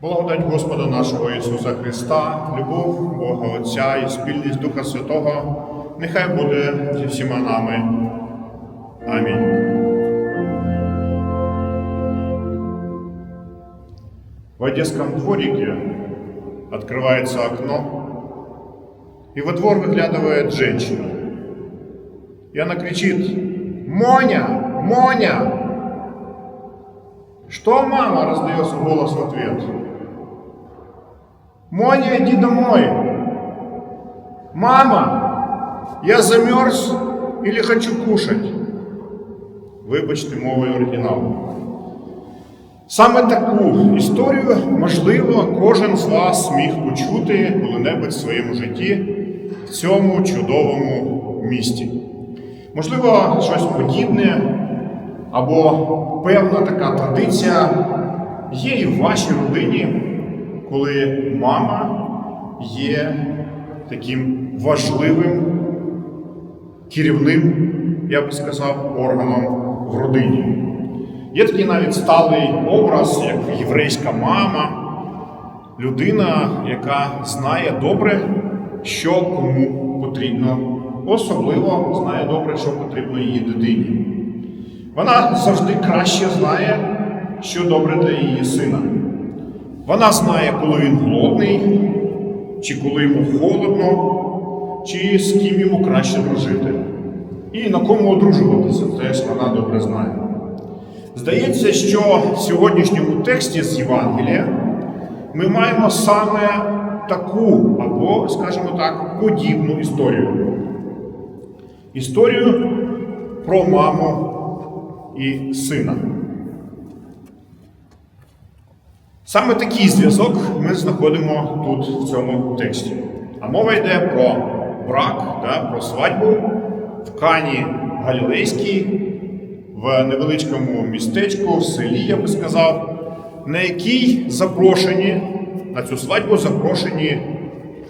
Благодать Господа нашого Ісуса Христа, любов Бога Отця і спільність Духа Святого нехай буде зі всіма нами. Амінь. В Одесском дворике открывается окно, и во двор выглядывает женщина. И она кричит «Моня! Моня!» «Что, мама?» – раздается голос в ответ. «Моня, иди домой!» «Мама, я замерз или хочу кушать?» Вибачте мовою оригіналу. Саме таку історію, можливо, кожен з вас міг почути коли-небудь в своєму житті в цьому чудовому місті. Можливо, щось подібне або певна така традиція є і в вашій родині, коли мама є таким важливим керівним, я би сказав, органом в родині. Є такий навіть сталий образ, як єврейська мама, людина, яка знає добре, що кому потрібно, особливо знає добре, що потрібно її дитині. Вона завжди краще знає, що добре для її сина. Вона знає, коли він голодний, чи коли йому холодно, чи з ким йому краще дружити. І на кому одружуватися, теж вона добре знає. Здається, що в сьогоднішньому тексті з Євангелія ми маємо саме таку, або, скажімо так, подібну історію. Історію про маму і сина. Саме такий зв'язок ми знаходимо тут в цьому тексті. А мова йде про брак, да, про свадьбу в Кані Галілейській, в невеличкому містечку, в селі, я би сказав, на якій запрошені на цю свадьбу запрошені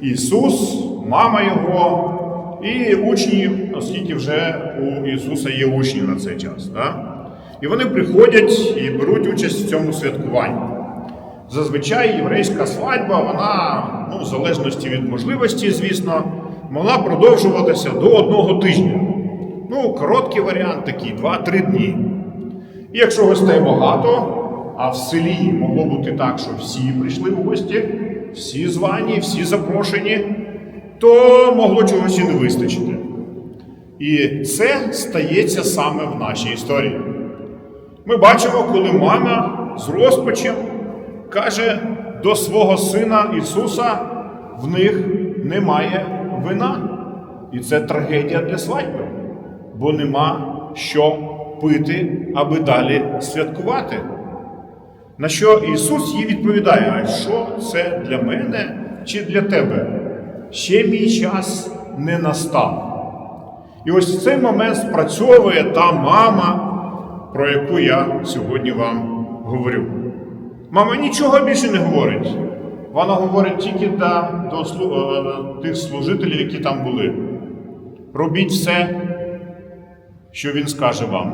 Ісус, мама Його і учні, оскільки вже у Ісуса є учні на цей час. Да? І вони приходять і беруть участь в цьому святкуванні. Зазвичай єврейська свадьба, вона, ну, в залежності від можливості, звісно, могла продовжуватися до одного тижня. Ну, короткий варіант такий 2-3 дні. І якщо гостей багато, а в селі могло бути так, що всі прийшли в гості, всі звані, всі запрошені, то могло чогось і не вистачити. І це стається саме в нашій історії. Ми бачимо, коли мама з розпачем каже до свого сина Ісуса, в них немає вина. І це трагедія для свадьби, бо нема що пити, аби далі святкувати. На що Ісус їй відповідає: а що це для мене чи для тебе? Ще мій час не настав. І ось в цей момент спрацьовує та мама, про яку я сьогодні вам говорю. Мама нічого більше не говорить. Вона говорить тільки до, слу- е, тих служителів, які там були. Робіть все, що він скаже вам.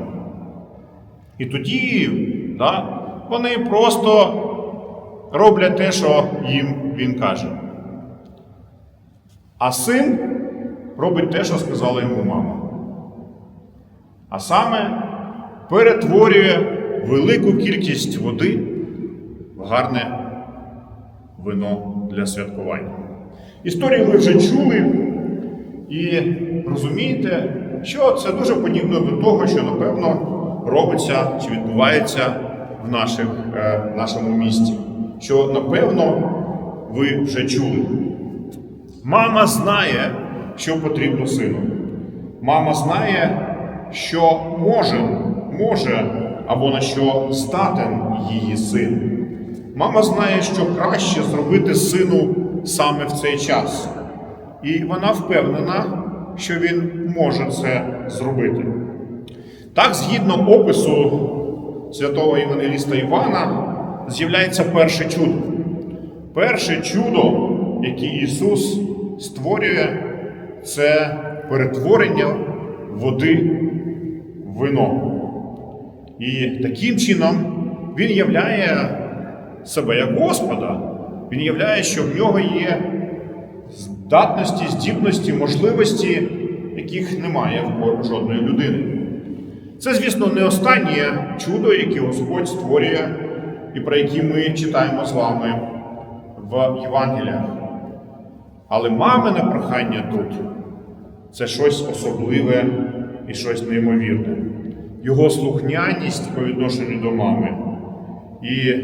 І тоді да, вони просто роблять те, що їм він каже. А син робить те, що сказала йому мама. А саме перетворює велику кількість води гарне вино для святкування. Історію ви вже чули і розумієте, що це дуже подібно до того, що напевно робиться чи відбувається в наших, е, нашому місті. Що напевно ви вже чули. Мама знає, що потрібно сину. Мама знає, що може, може або на що здатен її син. Мама знає, що краще зробити сину саме в цей час. І вона впевнена, що він може це зробити. Так, згідно опису святого Євангеліста Івана, з'являється перше чудо. Перше чудо, яке Ісус створює, це перетворення води в вино. І таким чином Він являє себе як Господа. Він являє, що в нього є здатності, здібності, можливості, яких немає в жодної людини. Це, звісно, не останнє чудо, яке Господь створює і про які ми читаємо з вами в Євангеліях. Але мамине прохання тут це щось особливе і щось неймовірне. Його слухняність по відношенню до мами і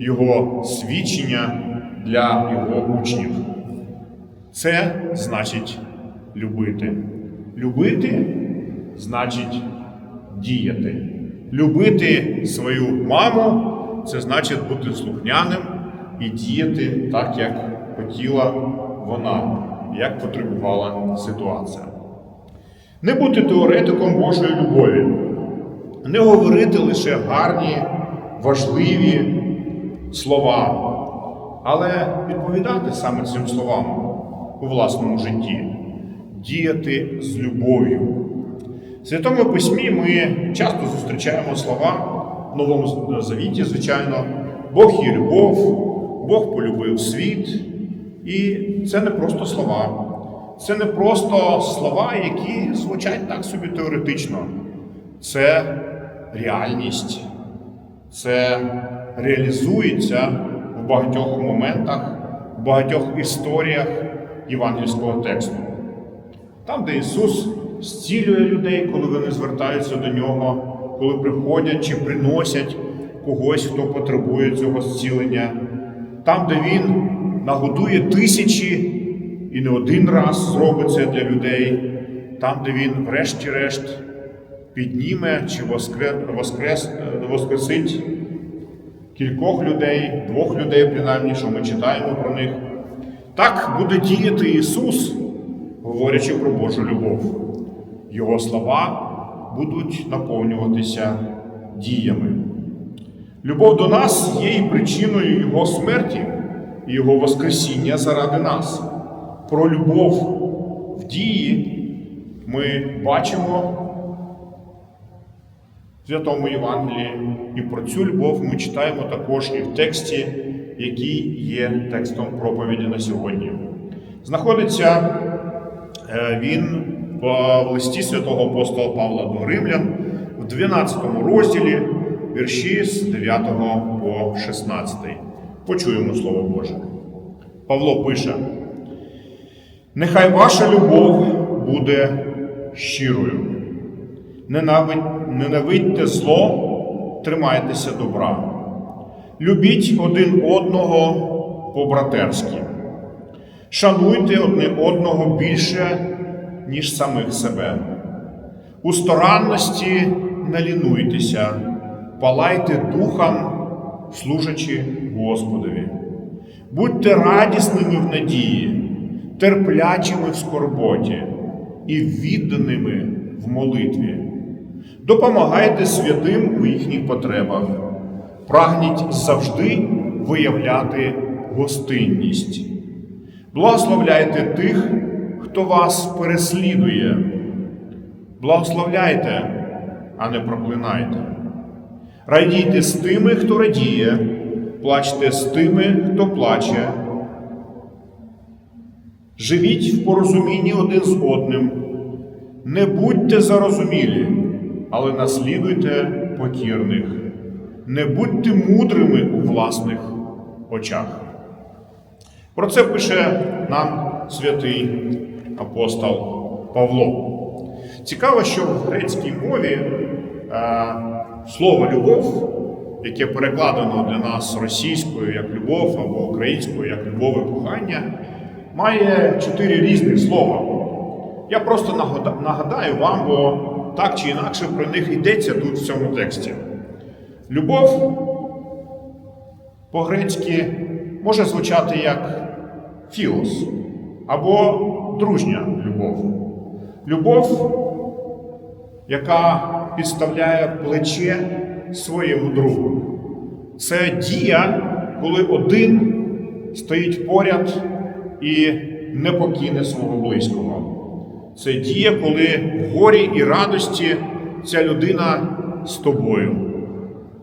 його свідчення для його учнів. Це значить любити. Любити значить діяти. Любити свою маму це значить бути слухняним і діяти так, як хотіла вона, як потребувала ситуація. Не бути теоретиком Божої любові, не говорити лише гарні, важливі слова, але відповідати саме цим словам у власному житті, діяти з любов'ю. В Святому Письмі ми часто зустрічаємо слова в Новому Завіті, звичайно, Бог є любов, Бог полюбив світ. І це не просто слова. Це не просто слова, які звучать так собі теоретично. Це реальність. Це реалізується в багатьох моментах, в багатьох історіях євангельського тексту. Там, де Ісус зцілює людей, коли вони звертаються до Нього, коли приходять чи приносять когось, хто потребує цього зцілення. Там, де Він нагодує тисячі і не один раз зробить це для людей, там, де він, врешті-решт, підніме чи воскрес, воскрес, воскресить кількох людей, двох людей, принаймні, що ми читаємо про них. Так буде діяти Ісус, говорячи про Божу любов. Його слова будуть наповнюватися діями. Любов до нас є і причиною Його смерті і Його Воскресіння заради нас. Про любов в дії ми бачимо Святому Євангелії, і про цю любов ми читаємо також і в тексті, який є текстом проповіді на сьогодні. Знаходиться е, він в листі святого апостола Павла до Римлян в 12 розділі вірші з 9 по 16. Почуємо Слово Боже. Павло пише: Нехай ваша любов буде щирою. Ненавидьте зло, тримайтеся добра. Любіть один одного по-братерськи. Шануйте одне одного більше, ніж самих себе. У старанності не лінуйтеся, палайте духом, служачи Господові. Будьте радісними в надії, терплячими в скорботі і відданими в молитві. Допомагайте святим у їхніх потребах, прагніть завжди виявляти гостинність. Благословляйте тих, хто вас переслідує. Благословляйте, а не проклинайте. Радійте з тими, хто радіє, плачте з тими, хто плаче. Живіть в порозумінні один з одним. Не будьте зарозумілі, але наслідуйте покірних. Не будьте мудрими у власних очах. Про це пише нам святий апостол Павло. Цікаво, що в грецькій мові е, слово любов, яке перекладено для нас російською як любов або українською як любов і кохання, має чотири різних слова. Я просто нагадаю вам, бо так чи інакше про них йдеться тут в цьому тексті. Любов по-грецьки може звучати як філос або дружня любов. Любов, яка підставляє плече своєму другу. Це дія, коли один стоїть поряд і не покине свого близького. Це дія, коли в горі і радості ця людина з тобою.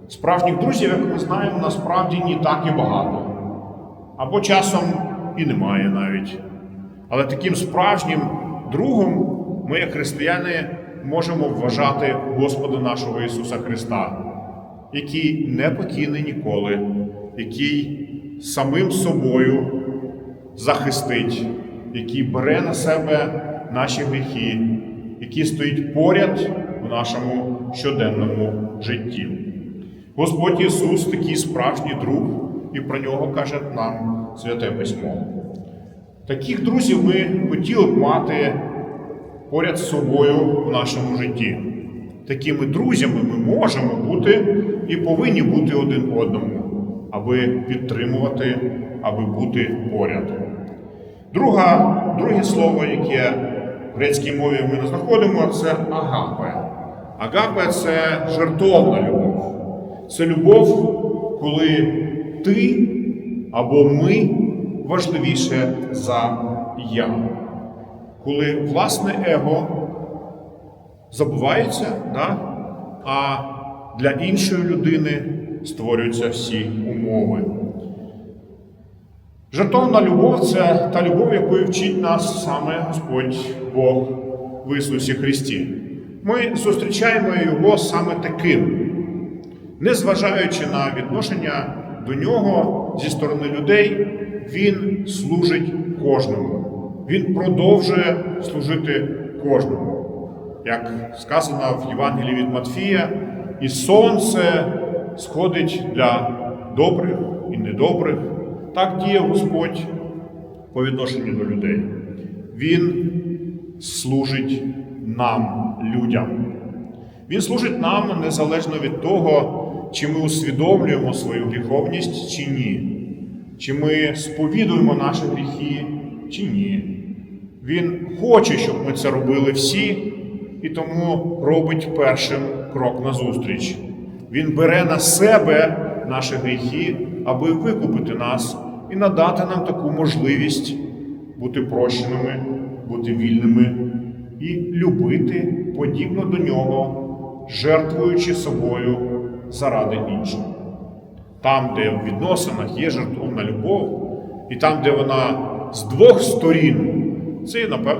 Справжніх друзів, як ми знаємо, насправді не так і багато. Або часом і немає навіть. Але таким справжнім другом ми, як християни, можемо вважати Господа нашого Ісуса Христа, який не покине ніколи, який самим собою захистить, який бере на себе наші гріхи, який стоїть поряд в нашому щоденному житті. Господь Ісус такий справжній друг, і про нього каже нам Святе Письмо. Таких друзів ми хотіли б мати поряд з собою в нашому житті. Такими друзями ми можемо бути і повинні бути один одному, аби підтримувати, аби бути поряд. Друга, друге слово, яке в грецькій мові ми не знаходимо, це агапе. Агапе це жертовна любов. Це любов, коли ти або ми важливіше за я. Коли власне его забувається, да? а для іншої людини створюються всі умови. Жертовна любов це та любов, якою вчить нас саме Господь Бог в Ісусі Христі. Ми зустрічаємо Його саме таким, незважаючи на відношення до нього зі сторони людей, Він служить кожному. Він продовжує служити кожному. Як сказано в Євангелії від Матфія, і сонце сходить для добрих і недобрих. Так діє Господь по відношенню до людей. Він служить нам, людям. Він служить нам незалежно від того, чи ми усвідомлюємо свою гріховність чи ні, чи ми сповідуємо наші гріхи чи ні. Він хоче, щоб ми це робили всі, і тому робить першим крок назустріч. Він бере на себе наші гріхи, аби викупити нас і надати нам таку можливість бути прощеними, бути вільними і любити подібно до нього, жертвуючи собою заради інших. Там, де в відносинах є жертовна любов, і там, де вона з двох сторін,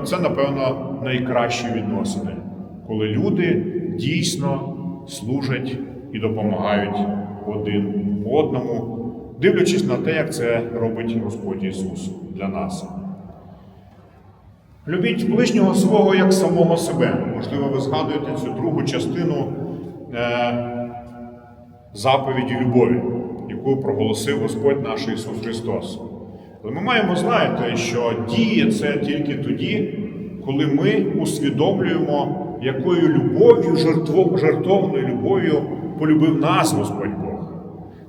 це напевно, найкращі відносини, коли люди дійсно служать і допомагають один одному, дивлячись на те, як це робить Господь Ісус для нас. Любіть ближнього свого як самого себе. Можливо, ви згадуєте цю другу частину е, заповіді любові, яку проголосив Господь наш Ісус Христос. Але ми маємо знати, що діє це тільки тоді, коли ми усвідомлюємо, якою любов'ю, жертовною любов'ю полюбив нас Господь.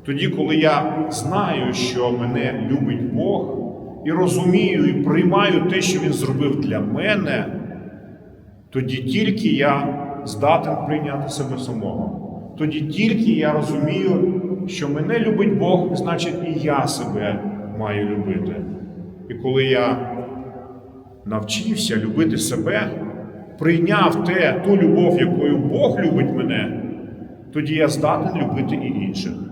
Тоді, коли я знаю, що мене любить Бог, і розумію, і приймаю те, що Він зробив для мене, тоді тільки я здатен прийняти себе самого. Тоді тільки я розумію, що мене любить Бог, значить і я себе маю любити. І коли я навчився любити себе, прийняв те, ту любов, якою Бог любить мене, тоді я здатен любити і інших.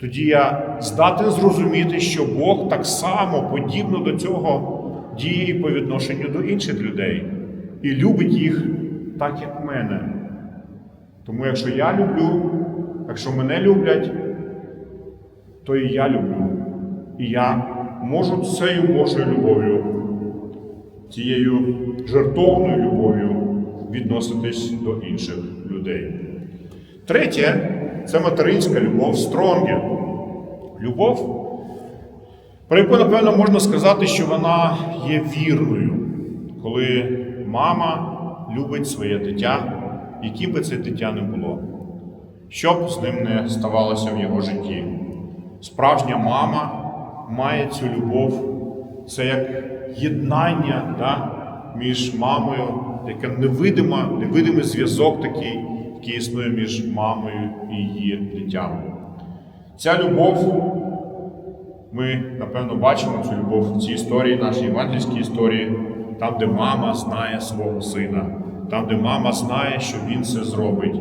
Тоді я здатен зрозуміти, що Бог так само подібно до цього діє і по відношенню до інших людей і любить їх так, як мене. Тому якщо я люблю, якщо мене люблять, то і я люблю. І я можу цією Божою любов'ю, цією жертовною любов'ю відноситись до інших людей. Третє це материнська любов стронге. Любов, про яку, напевно, можна сказати, що вона є вірною, коли мама любить своє дитя, яким би це дитя не було, що б з ним не ставалося в його житті. Справжня мама має цю любов, це як єднання да, між мамою, яке невидимий зв'язок такий, який існує між мамою і її дитям. Ця любов, ми напевно бачимо цю любов в цій історії, нашій євангельській історії, там, де мама знає свого сина, там, де мама знає, що він це зробить.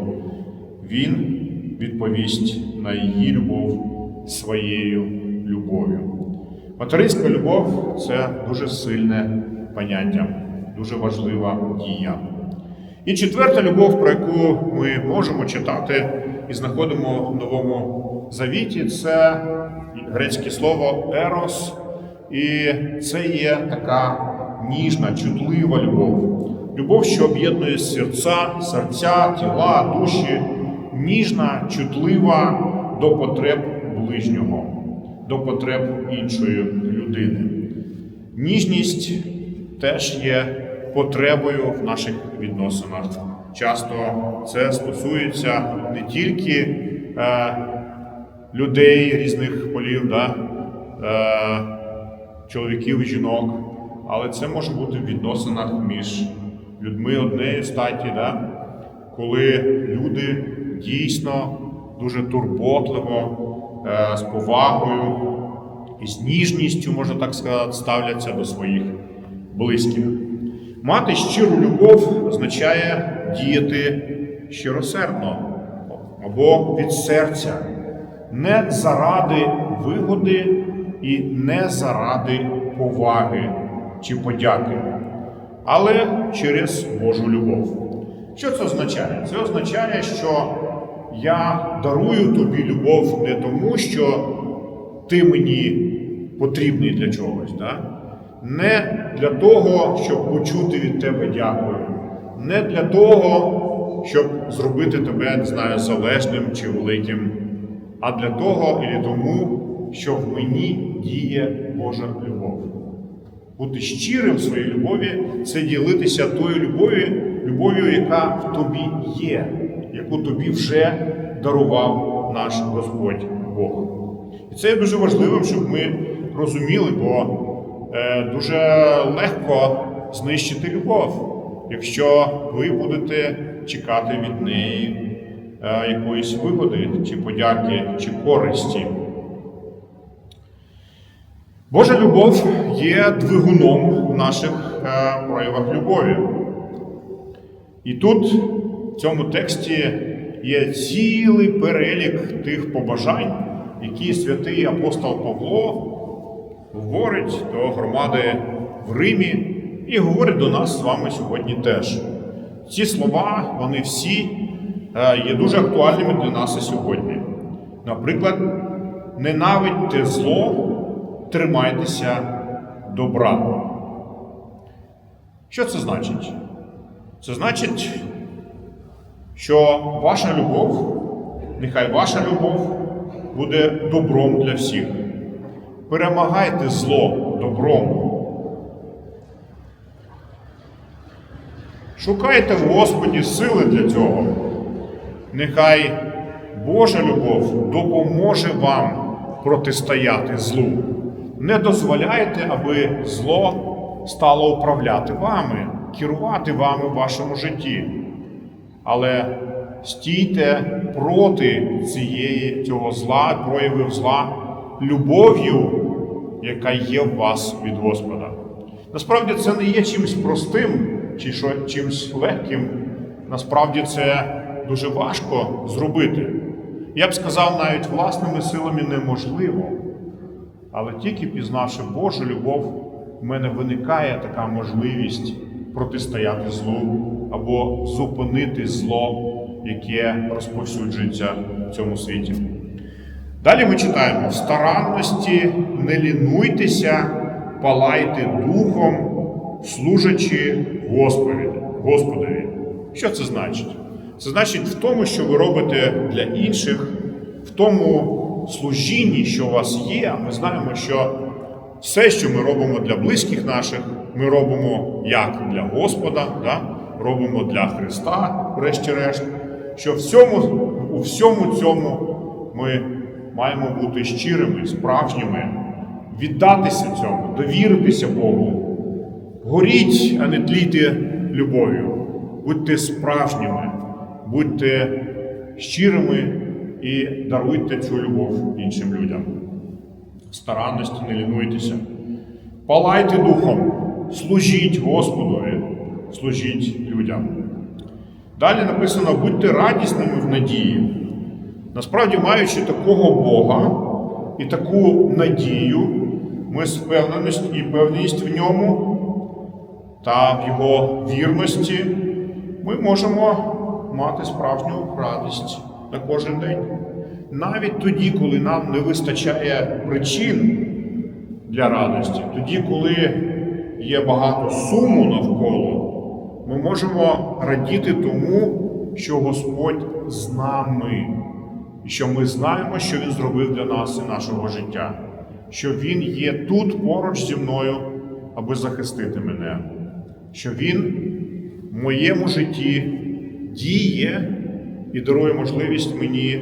Він відповість на її любов своєю любов'ю. Материнська любов це дуже сильне поняття, дуже важлива дія. І четверта любов, про яку ми можемо читати і знаходимо в Новому Завіті, це грецьке слово ерос. І це є така ніжна, чутлива любов. Любов, що об'єднує серця, серця, тіла, душі, ніжна, чутлива до потреб ближнього, до потреб іншої людини. Ніжність теж є потребою в наших відносинах. Часто це стосується не тільки е, людей різних полів, да, е, чоловіків і жінок, але це може бути в відносинах між людьми однієї статі, да, коли люди дійсно дуже турботливо, е, з повагою і з ніжністю, можна так сказати, ставляться до своїх близьких. Мати щиру любов означає діяти щиросердно або від серця, не заради вигоди і не заради поваги чи подяки, але через Божу любов. Що це означає? Це означає, що я дарую тобі любов не тому, що ти мені потрібний для чогось. Да? Не для того, щоб почути від тебе дякую, не для того, щоб зробити тебе, не знаю, залежним чи великим, а для того і тому, що в мені діє Божа любов. Бути щирим в своїй любові це ділитися тою любов'ю, любов'ю, яка в тобі є, яку тобі вже дарував наш Господь Бог. І це є дуже важливим, щоб ми розуміли, бо дуже легко знищити любов, якщо ви будете чекати від неї е, якоїсь вигоди, чи подяки, чи користі. Божа любов є двигуном в наших е, проявах любові. І тут, в цьому тексті, є цілий перелік тих побажань, які святий апостол Павло говорить до громади в Римі і говорить до нас з вами сьогодні теж. Ці слова, вони всі е, є дуже актуальними для нас і сьогодні. Наприклад, ненавидьте зло, тримайтеся добра. Що це значить? Це значить, що ваша любов, нехай ваша любов буде добром для всіх. Перемагайте зло добром. Шукайте в Господі сили для цього. Нехай Божа любов допоможе вам протистояти злу. Не дозволяйте, аби зло стало управляти вами, керувати вами в вашому житті. Але стійте проти цієї, цього зла, проявів зла любов'ю, яка є в вас від Господа. Насправді це не є чимось простим чи що, чимось легким. Насправді це дуже важко зробити. Я б сказав, навіть власними силами неможливо. Але тільки пізнавши Божу любов, в мене виникає така можливість протистояти злу або зупинити зло, яке розповсюджується в цьому світі. Далі ми читаємо: в старанності не лінуйтеся, палайте духом, служачи Господові. Що це значить? Це значить в тому, що ви робите для інших, в тому служінні, що у вас є. Ми знаємо, що все, що ми робимо для близьких наших, ми робимо як для Господа, да? робимо для Христа, врешті-решт. Що всьому, у всьому цьому ми маємо бути щирими, справжніми, віддатися цьому, довіритися Богу. Горіть, а не тлійте любов'ю. Будьте справжніми, будьте щирими і даруйте цю любов іншим людям. Старанності не лінуйтеся. Палайте духом, служіть Господові, служіть людям. Далі написано: будьте радісними в надії. Насправді, маючи такого Бога і таку надію, ми з впевненість і певність в ньому та в його вірності, ми можемо мати справжню радість на кожен день. Навіть тоді, коли нам не вистачає причин для радості, тоді, коли є багато суму навколо, ми можемо радіти тому, що Господь з нами, що ми знаємо, що Він зробив для нас і нашого життя, що Він є тут поруч зі мною, аби захистити мене, що Він в моєму житті діє і дарує можливість мені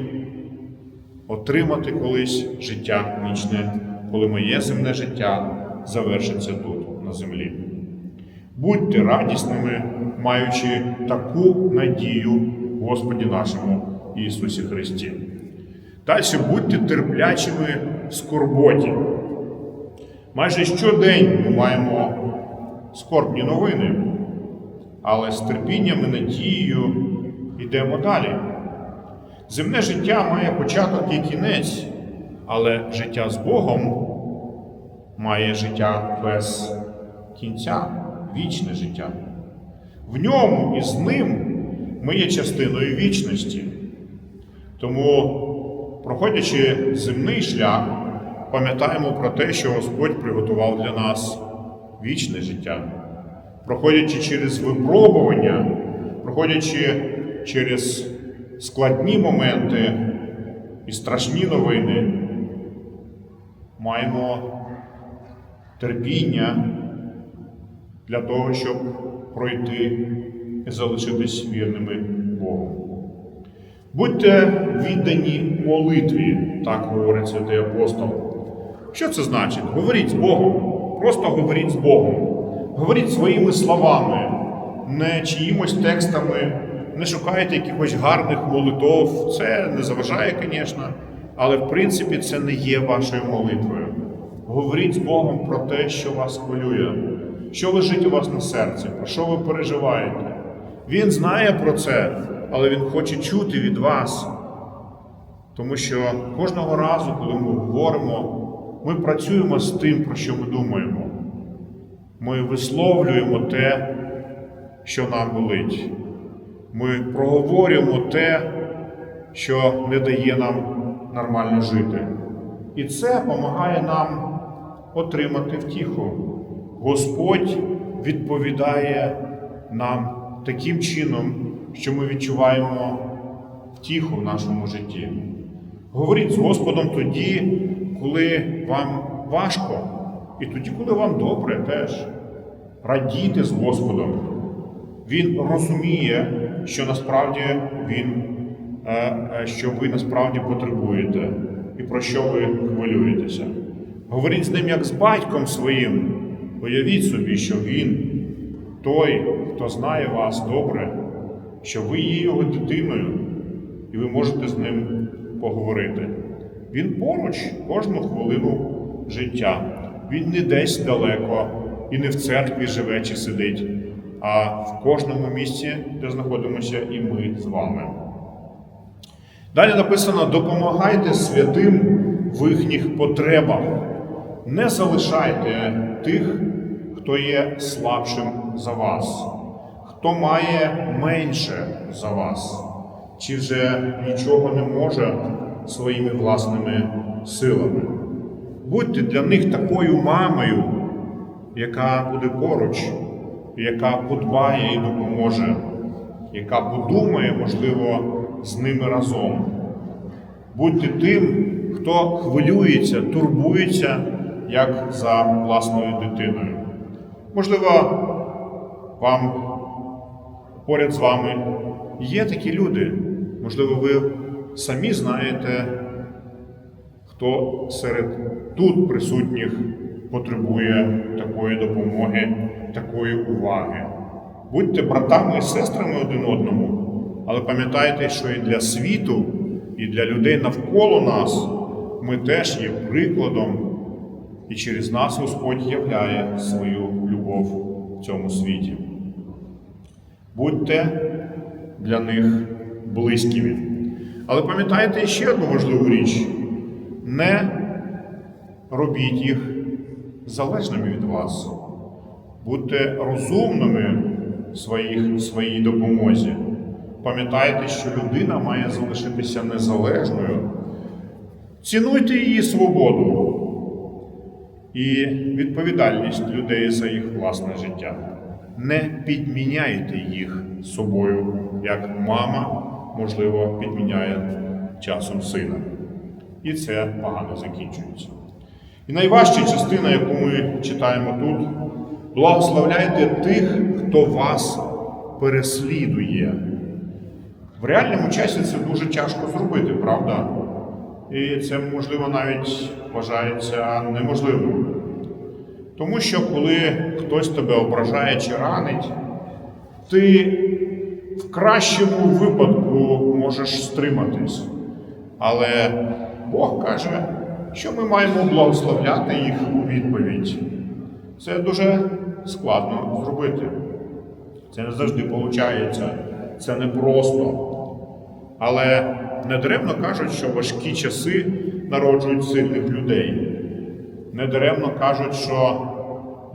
отримати колись життя вічне, коли моє земне життя завершиться тут, на землі. Будьте радісними, маючи таку надію Господі нашому Ісусі Христі. Далі будьте терплячими в скорботі. Майже щодень ми маємо скорбні новини, але з терпінням і надією йдемо далі. Земне життя має початок і кінець, але життя з Богом має життя без кінця, вічне життя. В ньому і з ним ми є частиною вічності. Тому, проходячи земний шлях, пам'ятаємо про те, що Господь приготував для нас вічне життя. Проходячи через випробування, проходячи через складні моменти і страшні новини, маємо терпіння для того, щоб пройти і залишитись вірними Богу. Будьте віддані молитві, так говорить святий апостол. Що це значить? Говоріть з Богом. Просто говоріть з Богом. Говоріть своїми словами, не чиїмось текстами, не шукайте якихось гарних молитов. Це не заважає, звісно, але в принципі це не є вашою молитвою. Говоріть з Богом про те, що вас хвилює, що лежить у вас на серці, про що ви переживаєте. Він знає про це, але Він хоче чути від вас. Тому що кожного разу, коли ми говоримо, ми працюємо з тим, про що ми думаємо. Ми висловлюємо те, що нам болить. Ми проговорюємо те, що не дає нам нормально жити. І це допомагає нам отримати втіху. Господь відповідає нам таким чином, що ми відчуваємо втіху в нашому житті. Говоріть з Господом тоді, коли вам важко, і тоді, коли вам добре теж. Радійте з Господом. Він розуміє, що насправді він, е, е, що ви насправді потребуєте і про що ви хвилюєтеся. Говоріть з ним як з батьком своїм. Уявіть собі, що він той, хто знає вас добре, що ви є його дитиною, і ви можете з ним поговорити. Він поруч кожну хвилину життя. Він не десь далеко і не в церкві живе чи сидить, а в кожному місці, де знаходимося, і ми з вами. Далі написано: допомагайте святим в їхніх потребах. Не залишайте тих, хто є слабшим за вас, хто має менше за вас, чи вже нічого не може своїми власними силами. Будьте для них такою мамою, яка буде поруч, яка подбає і допоможе, яка подумає, можливо, з ними разом. Будьте тим, хто хвилюється, турбується, як за власною дитиною. Можливо, вам поряд з вами є такі люди. Можливо, ви самі знаєте, хто серед тут присутніх потребує такої допомоги, такої уваги. Будьте братами і сестрами один одному, але пам'ятайте, що і для світу, і для людей навколо нас ми теж є прикладом, і через нас Господь являє свою любов в цьому світі. Будьте для них близькими. Але пам'ятайте ще одну важливу річ: не робіть їх залежними від вас. Будьте розумними в своїх, своїй допомозі. Пам'ятайте, що людина має залишитися незалежною. Цінуйте її свободу і відповідальність людей за їх власне життя. Не підміняйте їх собою, як мама, можливо, підміняє часом сина. І це погано закінчується. І найважча частина, яку ми читаємо тут, благословляйте тих, хто вас переслідує. В реальному часі це дуже тяжко зробити, правда? І це, можливо, навіть вважається неможливим. Тому що коли хтось тебе ображає чи ранить, ти в кращому випадку можеш стриматись. Але Бог каже, що ми маємо благословляти їх у відповідь. Це дуже складно зробити. Це не завжди виходить, це непросто. Але недаремно кажуть, що важкі часи народжують сильних людей. Недаремно кажуть, що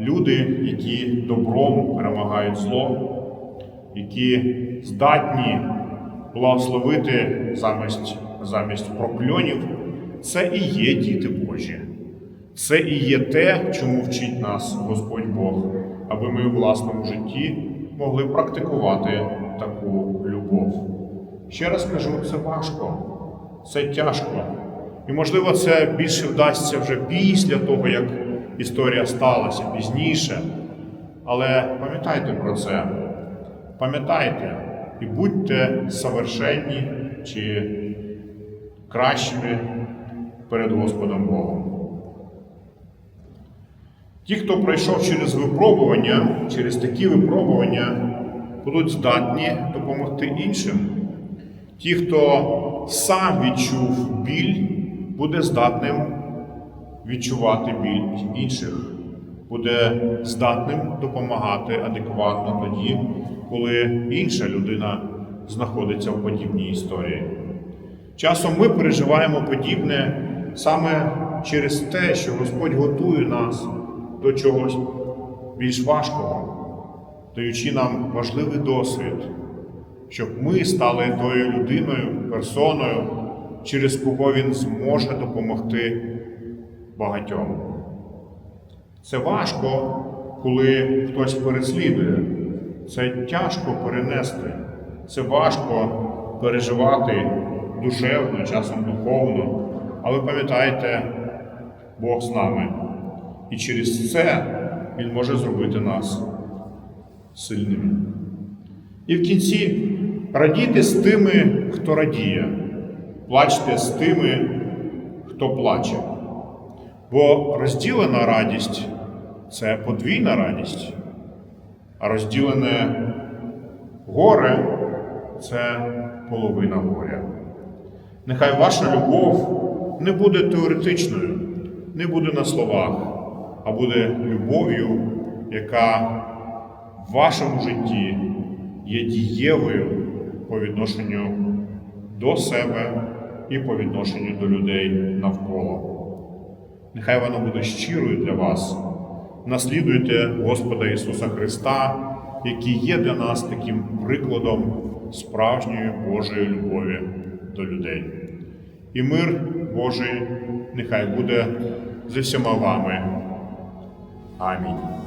люди, які добром перемагають зло, які здатні благословити замість, замість прокльонів, це і є діти Божі. Це і є те, чому вчить нас Господь Бог, аби ми у власному житті могли практикувати таку любов. Ще раз кажу, це важко, це тяжко. І, можливо, це більше вдасться вже після того, як історія сталася пізніше. Але пам'ятайте про це. Пам'ятайте і будьте совершенні чи кращими перед Господом Богом. Ті, хто пройшов через випробування, через такі випробування, будуть здатні допомогти іншим. Ті, хто сам відчув біль, буде здатним відчувати біль інших, буде здатним допомагати адекватно тоді, коли інша людина знаходиться в подібній історії. Часом ми переживаємо подібне саме через те, що Господь готує нас до чогось більш важкого, даючи нам важливий досвід, щоб ми стали тою людиною, персоною, через кого Він зможе допомогти багатьом. Це важко, коли хтось переслідує. Це тяжко перенести. Це важко переживати душевно, часом духовно. Але пам'ятайте, Бог з нами. І через це Він може зробити нас сильними. І в кінці радійте з тими, хто радіє, плачте з тими, хто плаче. Бо розділена радість це подвійна радість, а розділене горе це половина горя. Нехай ваша любов не буде теоретичною, не буде на словах, а буде любов'ю, яка в вашому житті є дієвою по відношенню до себе і по відношенню до людей навколо. Нехай вона буде щирою для вас. Наслідуйте Господа Ісуса Христа, який є для нас таким прикладом справжньої Божої любові до людей. І мир Божий нехай буде зі всіма вами. Амінь.